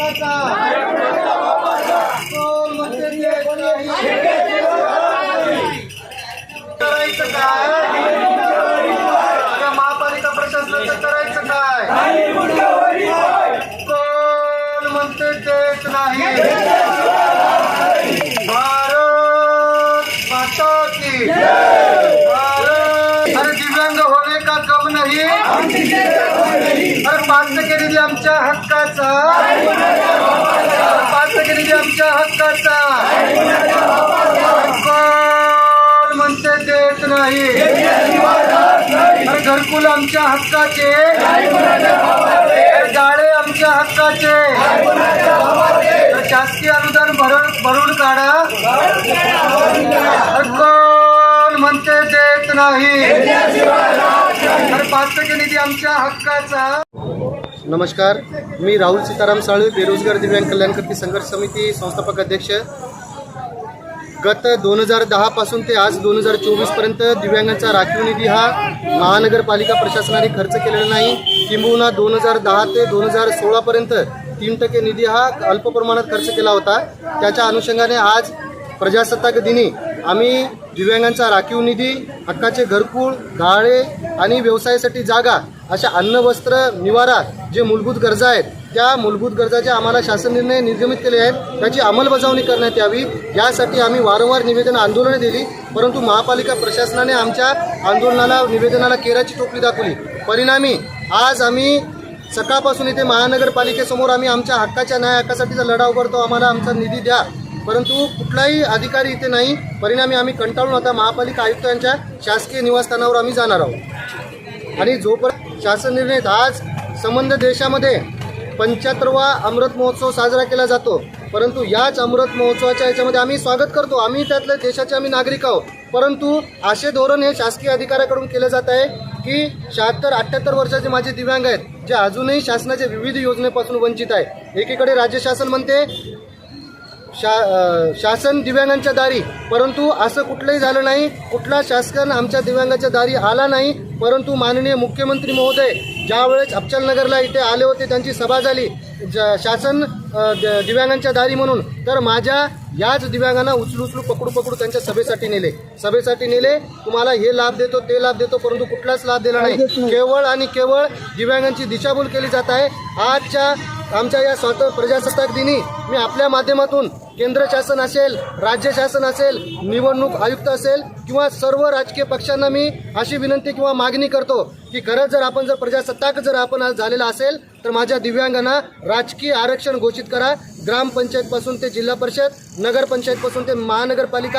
हक्काचा करायचं काय? महापालिका प्रशासनाचं करायचं काय? कोण म्हणते नाही? भारत माता की भारत अरे दिव्यांग होणे का कम नाही? पाच आमच्या हक्काचा. पाच टक्के आमच्या हक्काचा. कोण म्हणते देत नाही? घरकुल आमच्या हक्काचे. गाळे आमच्या हक्काचे. शासकीय अनुदान भरून भरून काढा. कोण म्हणते देत नाही? पाच टक्के निधी आमच्या हक्काचा. नमस्कार मी राहुल सीताराम साळवे बेरोजगार दिव्यांग कल्याणकर्ती संघर्ष समिती संस्थापक अध्यक्ष. गत दोन हजार दहापासून ते आज दोन हजार चोवीसपर्यंत दिव्यांगांचा राखीव निधी हा महानगरपालिका प्रशासनाने खर्च केलेला नाही. किंबहुना दोन हजार दहा ते दोन हजार सोळापर्यंत तीन टक्के निधी हा अल्प प्रमाणात खर्च केला होता. त्याच्या अनुषंगाने आज प्रजासत्ताक दिनी आम्ही दिव्यांगांचा राखीव निधी हक्काचे घरकुल गाळे आणि व्यवसायासाठी जागा अशा अन्न वस्त्र निवारा जे मूलभूत गरजा आहेत त्या मूलभूत गरजाचे आम्हाला शासन निर्णय निर्गमित केले आहेत. त्याची अंमलबजावणी करण्यात यावी. यासाठी आम्ही वारंवार निवेदन आंदोलनं दिली परंतु महापालिका प्रशासनाने आमच्या आंदोलनाला निवेदनाला केराची टोपली दाखवली. परिणामी आज आम्ही सकाळपासून इथे महानगरपालिकेसमोर आम्ही आमच्या हक्काच्या न्याय हक्कासाठीचा लढा उभारतो आम्हाला आमचा निधी द्या. परंतु कुठलाही अधिकारी इथे नाही. परिणामी आम्ही कंटाळून आता महापालिका आयुक्त यांच्या शासकीय निवासस्थानावर आम्ही जाणार आहोत. आणि जोपर्यंत शासन निर्णय आज संबंध देशामध्ये पंच्याहत्तरवा अमृत महोत्सव साजरा केला जातो. परंतु याच अमृत महोत्सवाच्या याच्यामध्ये आम्ही स्वागत करतो. आम्ही त्यातले देशाचे आम्ही नागरिक आहोत. परंतु असे धोरण हे शासकीय अधिकाऱ्याकडून केलं जात आहे की शहात्तर अठ्ठ्याहत्तर वर्षाचे माझे दिव्यांग आहेत जे अजूनही शासनाच्या विविध योजनेपासून वंचित आहे एकीकडे राज्य शासन म्हणते शा शासन दिव्यांगांच्या दारी. परंतु असं कुठलंही झालं नाही. कुठला शासन आमच्या दिव्यांगाच्या दारी आला नाही. परंतु माननीय मुख्यमंत्री महोदय ज्यावेळेस अफचलनगरला इथे आले होते त्यांची सभा झाली. ज- शासन दिव्यांगांच्या दारी म्हणून. तर माझ्या याच दिव्यांगांना उचलू उचलू पकडू पकडू त्यांच्या सभेसाठी नेले. सभेसाठी नेले. तुम्हाला हे लाभ देतो ते लाभ देतो परंतु कुठलाच लाभ दिला नाही. केवळ आणि केवळ दिव्यांगांची दिशाभूल केली जात आहे. आजच्या आमच्या या स्वतः प्रजासत्ताक दिनी मी आपल्या माध्यमातून केंद्र शासन असेल राज्य शासन असेल निवडणूक आयुक्त असेल किंवा सर्व राजकीय पक्षांना मी अशी विनंती किंवा मागणी करतो की खरंच जर आपण जर प्रजासत्ताक जर आपण आज झालेला असेल तर माझ्या दिव्यांगांना राजकीय आरक्षण घोषित करा. ग्रामपंचायतपासून ते जिल्हा परिषद नगरपंचायतपासून ते महानगरपालिका.